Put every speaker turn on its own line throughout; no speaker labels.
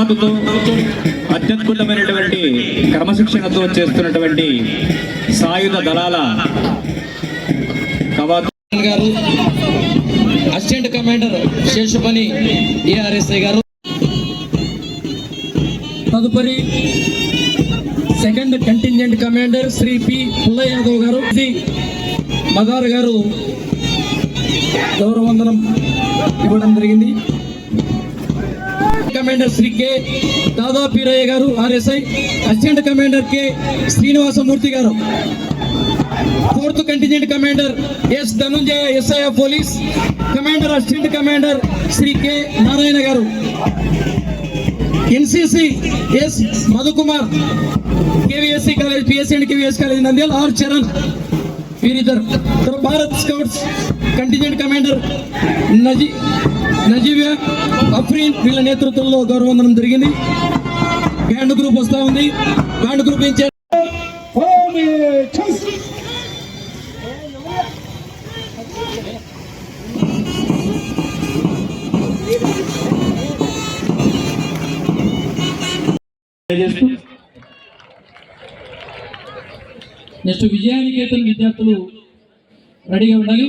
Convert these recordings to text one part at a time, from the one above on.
కవాతుతో అత్యద్భుతమైనటువంటి క్రమశిక్షణతో చేస్తున్నటువంటి సాయుధ దళాల కవాతు.
గారు అసిస్టెంట్ కమాండర్ శేషుపని డిఆర్ఎస్ఐ గారు. తదుపరి second contingent commander Shri P Pulla Yadav గారు మదార్ గారు గౌరవందనం ఇవ్వడం జరిగింది. కమాండర్ శ్రీ కె దాదాపీరయ్య గారు RSI assistant commander K Srinivasamurthy గారు. Fourth contingent commander S Dhananjaya SI police commander assistant commander Shri K Narayana గారు. NCC S Madhukumar KVSC college PSC and KVS college Nandyal R Charan వీరిద్దరు. Bharat scouts contingent commander నజీ నజీవియా అఫ్రీన్ వీళ్ళ నేతృత్వంలో గౌరవందనం జరిగింది. Band group వస్తా ఉంది. బ్యాండ్ గ్రూప్ నెక్స్ట్ విజయానికేతన్ విద్యార్థులు రెడీగా ఉండాలి.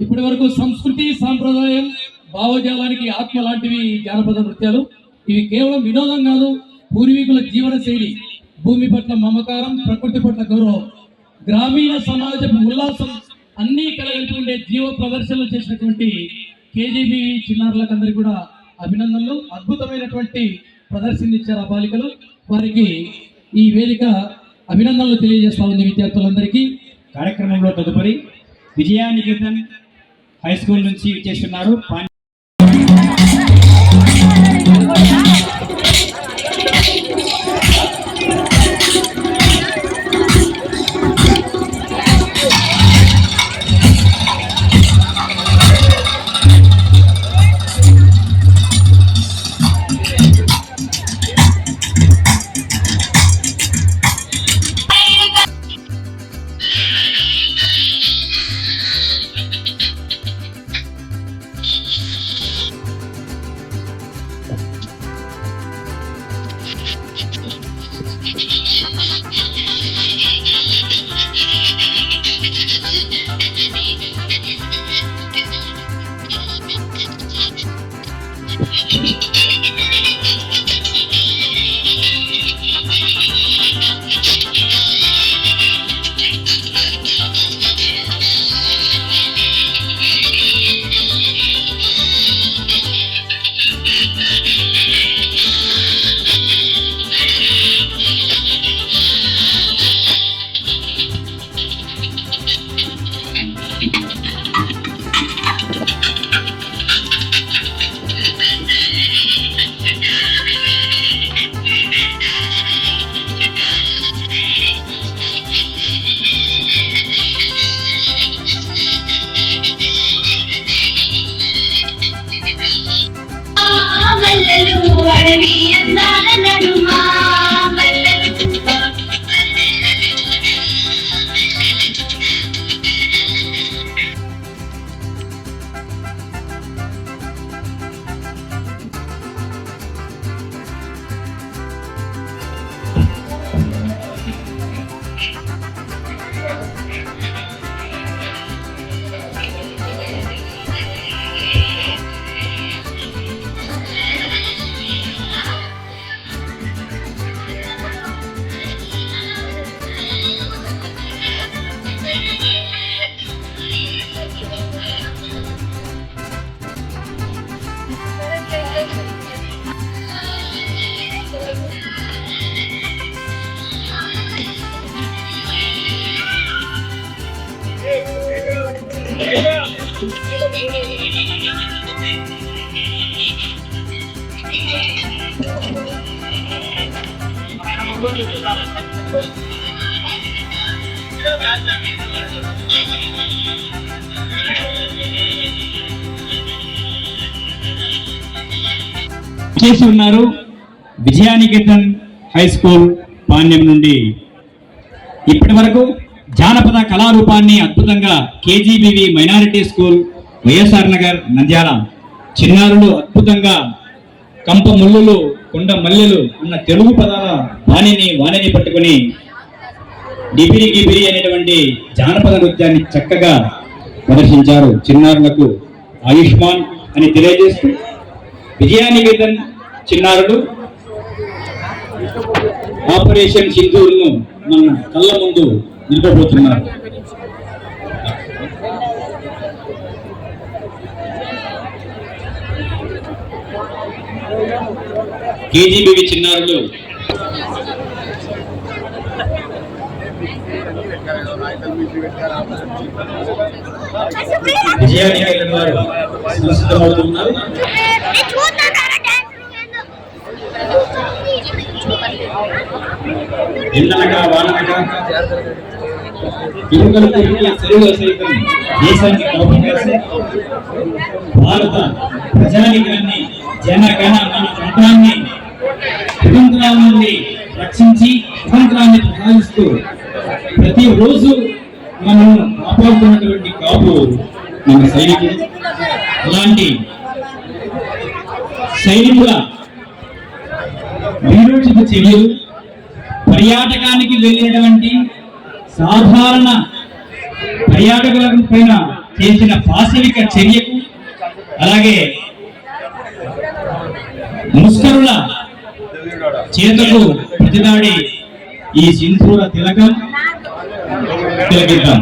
ఇప్పటి వరకు సంస్కృతి సాంప్రదాయం భావజాలానికి ఆత్మ లాంటివి జానపద నృత్యాలు. ఇవి కేవలం వినోదం కాదు పూర్వీకుల జీవన శైలి భూమి పట్ల మమకారం ప్రకృతి పట్ల గౌరవం గ్రామీణ సమాజపు ఉల్లాసం అన్నీ కలగలిపి ఉండే జీవ ప్రదర్శనలు చేసినటువంటి కేజీబీ చిన్నారులకందరికీ కూడా అభినందనలు. అద్భుతమైనటువంటి ప్రదర్శన ఇచ్చారు ఆ బాలికలు. వారికి ఈ వేదిక అభినందనలు తెలియజేస్తా ఉంది విద్యార్థులందరికీ.
కార్యక్రమంలో తదుపరి విజయానికేతన్ హై స్కూల్ నుంచి చేస్తున్నారు.
フフフ。
చేసి ఉన్నారు విజయానికేతన్ హై స్కూల్ పాణ్యం నుండి. ఇప్పటి వరకు జానపద కళారూపాన్ని అద్భుతంగా KGBV minority school YSR Nagar Nandyal చిన్నారులు అద్భుతంగా కంప ముళ్ళులు కొండ మల్లెలు అన్న తెలుగు పదాల వాణిని వాణిని పట్టుకుని డిబిరి గిబిరి అనేటువంటి జానపద నృత్యాన్ని చక్కగా ప్రదర్శించారు చిన్నారులకు ఆయుష్మాన్ అని తెలియజేస్తూ విజయానికేతన్ చిన్నారుడు ఆపరేషన్ సింధూర్ను మన కళ్ళ ముందు నిలబోతున్నారు కేజీబీవి చిన్నారులు. విజయానికేతన్ వారు సిద్ధమవుతున్నారు ఎండనక వాననక. ఇరుకలు తిరిగి చెరువుల సైతం దేశానికి కోపం చేస్తే భారత ప్రజానికాన్ని జనగణ మన కంఠాన్ని స్వతంత్రాల నుండి రక్షించి స్వతంత్రాన్ని ప్రసాదిస్తూ ప్రతిరోజు మనం కాపాడుతున్నటువంటి కాపు మన సైనికులు అలాంటి సైనికుల వీరోచిత చర్యలు పర్యాటకానికి వెళ్ళేటువంటి సాధారణ పర్యాటకుల పైన చేసిన పాశవిక చర్యకు అలాగే ముస్కరుల చేతకు ప్రతిదాడి ఈ సింధూర తిలకం తిలకిద్దాం.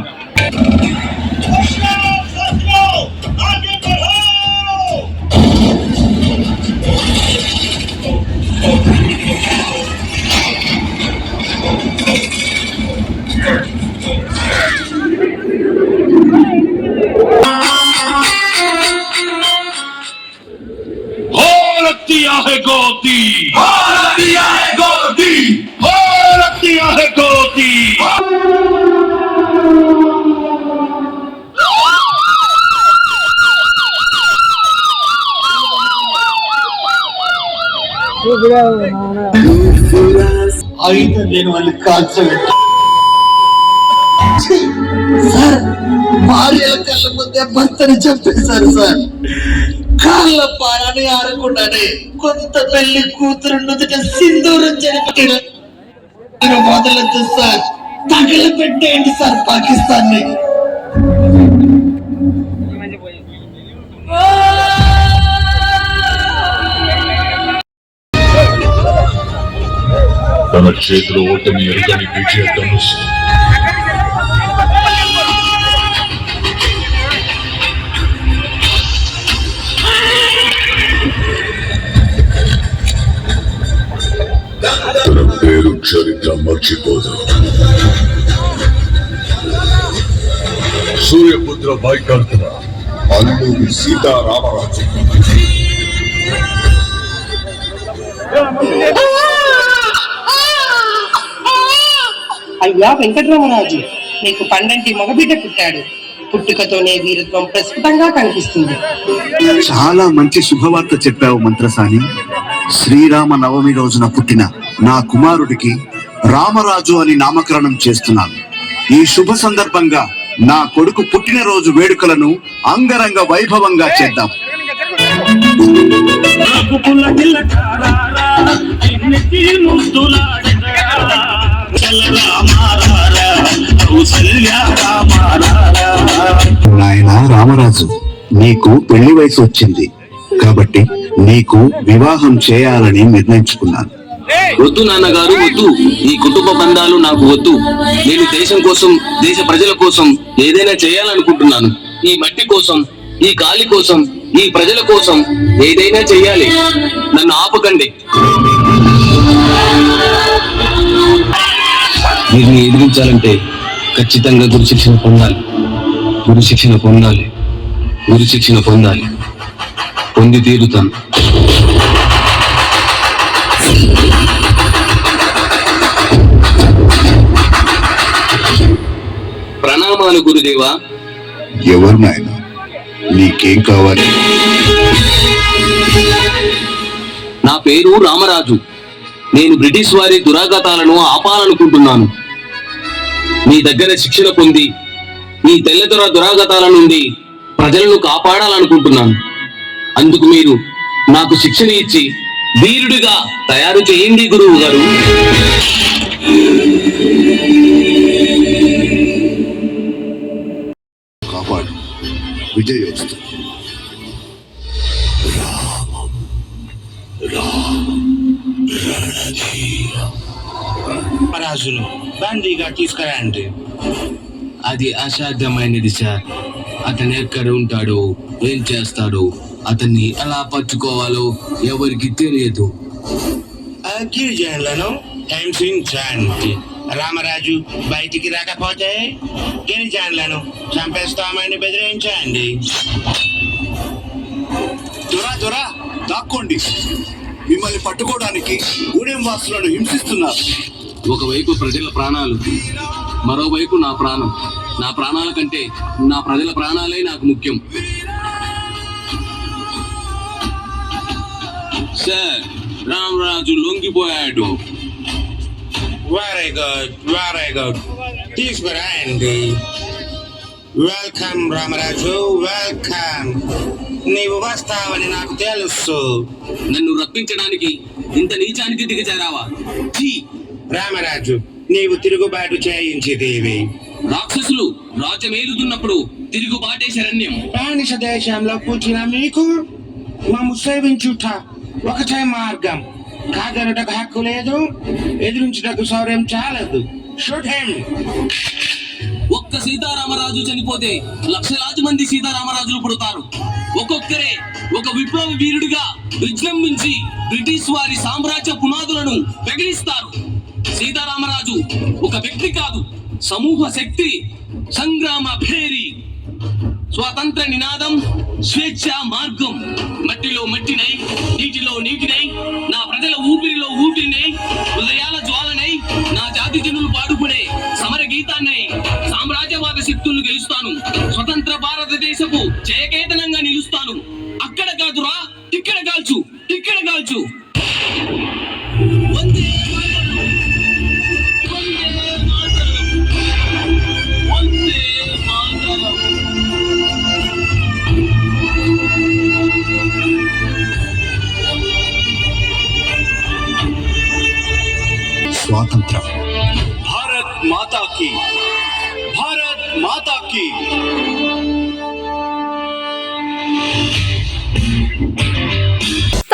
నేను వాళ్ళని కాల్చబెట్టా సార్ భార్యల కళ్ళ ముందే భర్తని చెప్పేశారు సార్. కాళ్ళ పారాని ఆడకుండానే కొంత పెళ్ళి కూతురు నుదుట సింధూరం జరిపిన మొదలొద్దు సార్ తగిలిపెట్టేయండి సార్
పాకిస్తాన్ని చేతిలో ఓటమి ఎరుగని విజయ ధనుసు తన పేరు చరిత్ర మర్చిపోదు. సూర్యపుత్ర వైకంఠ అల్లూరి సీతారామరాజు.
అయ్యా వెంకటరామరాజు నీకు పండంటి మగబిడ్డ పుట్టాడు. పుట్టుకతోనే వీరత్వం ప్రస్ఫుటంగా కనిపిస్తుంది.
చాలా మంచి శుభవార్త చెప్పావు మంత్రసాని. శ్రీరామ నవమి రోజున పుట్టిన నా కుమారుడికి రామరాజు అని నామకరణం చేస్తున్నాను. ఈ శుభ సందర్భంగా నా కొడుకు పుట్టినరోజు వేడుకలను అంగరంగ వైభవంగా చేద్దాం. రాజు నీకు పెళ్ళి వయసు వచ్చింది. కాబట్టి నీకు వివాహం చేయాలని నిర్ణయించుకున్నాను.
వద్దు నాన్నగారు వద్దు. ఈ కుటుంబ బంధాలు నాకు వద్దు. నేను దేశం కోసం దేశ ప్రజల కోసం ఏదైనా చేయాలనుకుంటున్నాను. ఈ మట్టి కోసం ఈ గాలి కోసం ఈ ప్రజల కోసం ఏదైనా చేయాలి. నన్ను ఆపకండి. వీరిని ఎదిరించాలంటే ఖచ్చితంగా గురు శిక్షణ పొందాలి. గురు శిక్షణ పొందాలి. గురు శిక్షణ పొందాలి. పొంది తీరుతాను. ప్రణామాలు గురుదేవా.
ఎవరు నాయన? నీకేం కావాలి?
నా పేరు రామరాజు. నేను బ్రిటిష్ వారి దురాఘాతాలను ఆపాలనుకుంటున్నాను. మీ దగ్గర శిక్షణ పొంది మీ తెల్లదొర దురాఘాతాల నుండి ప్రజలను కాపాడాలనుకుంటున్నాను. అందుకు మీరు నాకు శిక్షణ ఇచ్చి వీరుడిగా తయారు చేయండి గురువు గారు.
కాపాడు. విజయోస్తు
రాజును బందీగా తీసుకురండి.
అది అసాధ్యమైనది సార్. అతను ఎక్కడ ఉంటాడో ఏం చేస్తాడో అతన్ని ఎలా పట్టుకోవాలో ఎవరికి తెలియదు.
ఆ గిరిజనులను హింసించండి రామరాజు బయటికి రాకపోతే గిరిజనులను చంపేస్తామని బెదిరించండి.
దొరా దొరా దాక్కోండి. మిమ్మల్ని పట్టుకోవడానికి గూడెం వాసులను హింసిస్తున్నారు.
ఒకవైపు ప్రజల ప్రాణాలు మరోవైపు నా ప్రాణం. నా ప్రాణాల కంటే నా ప్రజల ప్రాణాలే నాకు ముఖ్యం. సార్ రామరాజు లొంగిపోయాడు.
వెరీ గుడ్ వెరీ గుడ్ తీసుకురండి వెల్కమ్ రామరాజు వెల్కమ్ నీవు వస్తావని నాకు తెలుసు.
నన్ను రప్పించడానికి ఇంత నీచానికి దిగజారావా!
రామరాజు నీవు తిరుగుబాటు చేయించిదేవి
రాక్షసులు రాజమేలుతున్నప్పుడు తిరుగుబాటే శరణ్యం.
బానిస దేశంలో పుట్టిన మీకు మమ్ము సేవించుట ఒకటే మార్గం. కాదనుటకు హక్కు లేదు ఎదిరించుటకు శౌర్యం చాలదు. షూట్ హిమ్
ఒక్క సీతారామరాజు చనిపోతే లక్షలాది మంది సీతారామరాజులు పుడతారు. ఒక్కొక్కరే ఒక విప్లవ వీరుడిగా విజృంభించి బ్రిటిష్ వారి సామ్రాజ్య పునాదులను పెగిలిస్తారు సీతారామరాజు ఒక వ్యక్తి కాదు. సమూహ శక్తి సంగ్రామ భేరి స్వాతంత్ర నినాదం స్వేచ్ఛ మార్గం. మట్టిలో మట్టినై నీటిలో నీటినై నా ప్రజల ఊపిరిలో ఊపిరినై హృదయాల జ్వాలనై నా జాతి జనులు పాడుకునే సమర గీతాన్నై సామ్రాజ్యవాద శక్తులను గెలుస్తాను. స్వతంత్ర భారతదేశపు
జయ